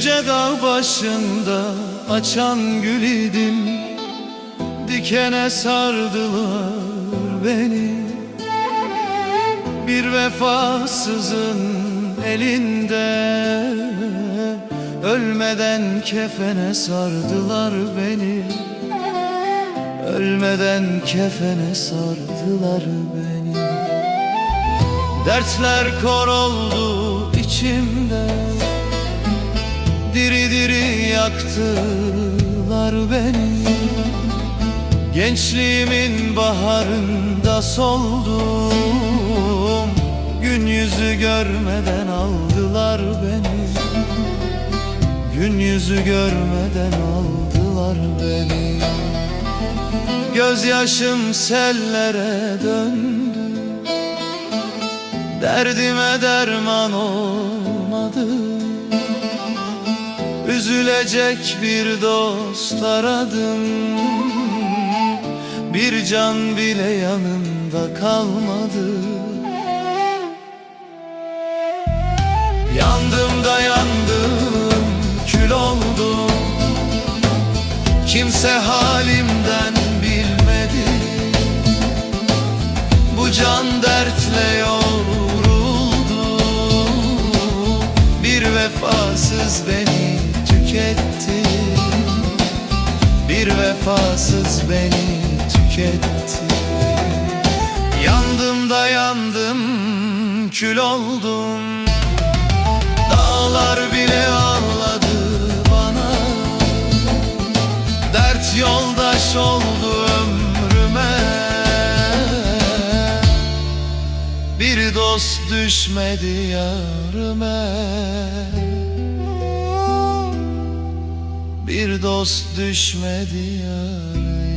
Yine dağ başında açan gül idim. Dikene sardılar beni. Bir vefasızın elinde Ölmeden kefene sardılar beni. Ölmeden kefene sardılar beni. Dertler kor oldu içimde diri yaktılar beni. Gençliğimin baharında soldum. Gün yüzü görmeden aldılar beni. Gün yüzü görmeden aldılar beni. Gözyaşım sellere döndü. Derdime derman olmadı Üzülecek bir dost aradım. Bir can bile yanımda kalmadı. Yandım da yandım, kül oldum. Kimse halimden bilmedi. Bu can dertle yoğruldu. Bir vefasız beni tüketti Bir vefasız beni tüketti. Yandım da yandım, kül oldum. Dağlar bile ağladı bana. Dert yoldaş oldu ömrüme. Bir dost düşmedi yarıme bir dost düşmedi yâre.